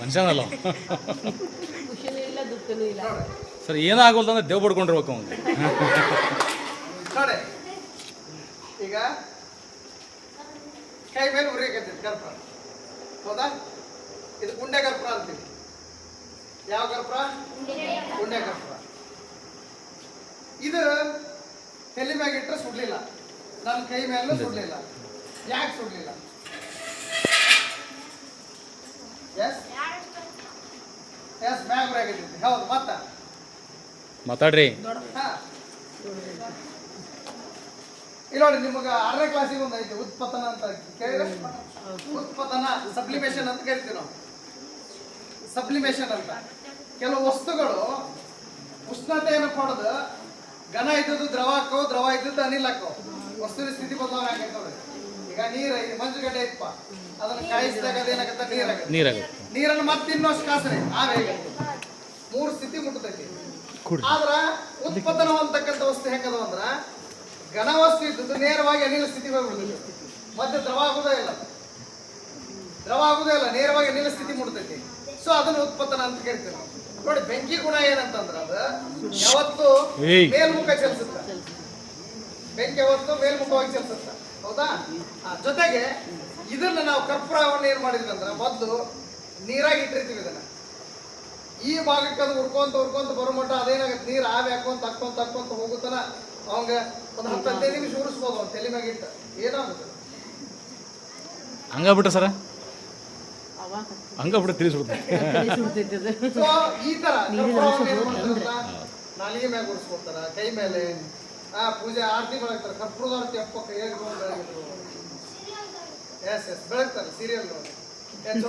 ಮನುಷ್ಯನಲ್ಲ sir ಏನಾಗೋದು ಅಂದ್ರೆ ದೇವ್ ಬಡ್ಕೊಂಡಿರ್ಬೇಕು ಅವನು ನೋಡಿ. ಈಗ ಕೈ ಮೇಲೆ ಉರಿಯಕತ್ತೈತಿ ಗರ್ಭ. ಹೌದಾ? ಇದು ಗುಂಡೆ ಗರ್ಭ ಅಂತೀವಿ. ಯಾವ ಗರ್ಭ? ಗುಂಡೆ ಗರ್ಭ. ಇದು ತಲೆ ಮ್ಯಾಗ ಇಟ್ಟರೆ ಸುಡ್ಲಿಲ್ಲ. ನನ್ನ ಕೈ ಮೇಲೂ ಸುಡ್ಲಿಲ್ಲ. ಯಾಕೆ ಸುಡ್ಲಿಲ್ಲ? ಎಸ್ ಎಸ್ ಮ್ಯಾಗ ಹೌದು ಮತ್ತ? ಮಾತಾಡ್ರಿ. ಹಾ. ಇಲ್ಲ ನೋಡಿ ನಿಮಗೆ ಆರನೇ ಕ್ಲಾಸಿಗೆ ಒಂದು ಐತಿ ಉತ್ಪತನ ಅಂತ ಕೇಳಿದ್ರೆ? ಉತ್ಪತನ ಸಬ್ಲಿಮೇಷನ್ ಅಂತ ಕರಿತೀವಿ ನಾವು. ಸಬ್ಲಿಮೇಷನ್ ಅಂತ. ಕೆಲವು ವಸ್ತುಗಳು ಉಷ್ಣತೆಯನ್ನು ಪಡೆದು ಘನ ಇದ್ದದ್ದು ದ್ರವ ಹಾಕೋ ದ್ರವ ಇದ್ದದ್ದು ಅನಿಲ ಹಾಕೋ. ವಸ್ತುವಿನ ಸ್ಥಿತಿ ಬದಲಾವಣೆ ಆಗೈತೆ ನೋಡಿ ಈಗ ನೀರು ಮಂಜುಗಡ್ಡೆ ಅದನ್ನ ಕಾಯಿಸಿದಾಗ ಅದೇನಾಗತ್ತೆ? ನೀರಾಗತ್ತೆ. ನೀರಾಗುತ್ತೆ. ನೀರನ್ನು ಮತ್ತೆ ಇನ್ನಷ್ಟು ಕಾಸನೆ. ಆವೇಗತ್ತೆ ಮೂರು ಸ್ಥಿತಿ ಮುಟ್ಟತೈತಿ ಆದ್ರ ಉತ್ಪತನ ಅಂತಕ್ಕಂಥ ವಸ್ತು ಹೆಂಗದ ಅಂದ್ರ ಘನ ವಸ್ತು ಇದ್ದದ್ದು ನೇರವಾಗಿ ಅನಿಲ ಸ್ಥಿತಿ ಹೋಗ್ಬಿಡ್ತೈತಿ ಮತ್ತೆ ದ್ರವ ಆಗುದೇ ಇಲ್ಲ. ದ್ರವ ಆಗುದೇ ಇಲ್ಲ. ನೇರವಾಗಿ ಅನಿಲ ಸ್ಥಿತಿ ಮುಟ್ತೈತಿ. ಸೊ ಅದನ್ನ ಉತ್ಪತನ ಅಂತ ಕರಿತೀವಿ ನಾವು. ನೋಡಿ ಬೆಂಕಿ ಗುಣ ಏನಂತಂದ್ರ ಅದ ಯಾವತ್ತು ಮೇಲ್ಮುಖ ಚಲಿಸುತ್ತ. ಬೆಂಕಿ ಯಾವತ್ತು ಮೇಲ್ಮುಖವಾಗಿ ಚಲಿಸುತ್ತ. ಹೌದಾ? ಆ, ಜೊತೆಗೆ ಇದನ್ನ ನಾವು ಕರ್ಪೂರವನ್ನು ಏನ್ ಮಾಡಿದ್ವಿ ಅಂದ್ರೆ ಮೊದಲು ನೀರಾಗಿ ಇಟ್ಟಿರ್ತೀವಿ ಇದನ್ನ. ಈ ಭಾಗಕ್ಕೆ ಅದು ಹುಡ್ಕೊಂತ ಉರ್ಕೊಂತ ಬರೋ ಮಟ್ಟ ಅದೇನಾಗತ್ತೆ? ನೀರು ಆವಿ ಹಾಕೊಂತ ಹಾಕೊಂತ ಹಾಕೊಂತ ಹೋಗುತ್ತಾನ ಅವಂಗ ಒಂದು ಹತ್ತು ಹದಿನೈದು ನಿಮಿಷ ಉರಿಸ್ಬೋದು ಅವ್ನು ತಲೆ ಮ್ಯಾಗ ಇಟ್ಟ. ಏನಾಗುತ್ತೆ? ಹಂಗಾಗ್ಬಿಟ್ರೆ ಸರ. ತಿಳಿಸ್ಬಿಡ್ತಾರೆ ಅದು ಸೊ ಈ ತರ ನಾಲಿಗೆ ಮ್ಯಾಗ ಉರಿಸ್ಕೊಡ್ತಾರ ಕೈ ಮೇಲೆ ಆ ಪೂಜೆ ಆರತಿ ಬೆಳಗ್ತಾರೆ ಕರ್ಪೂರದ ಆರತಿ ಅಪ್ಪ ಕೈಯಾಗಿ ಎಸ್ ಎಸ್ ಬೆಳಗ್ತಾರೆ ಸೀರಿಯಲ್ ನೋಡಿ.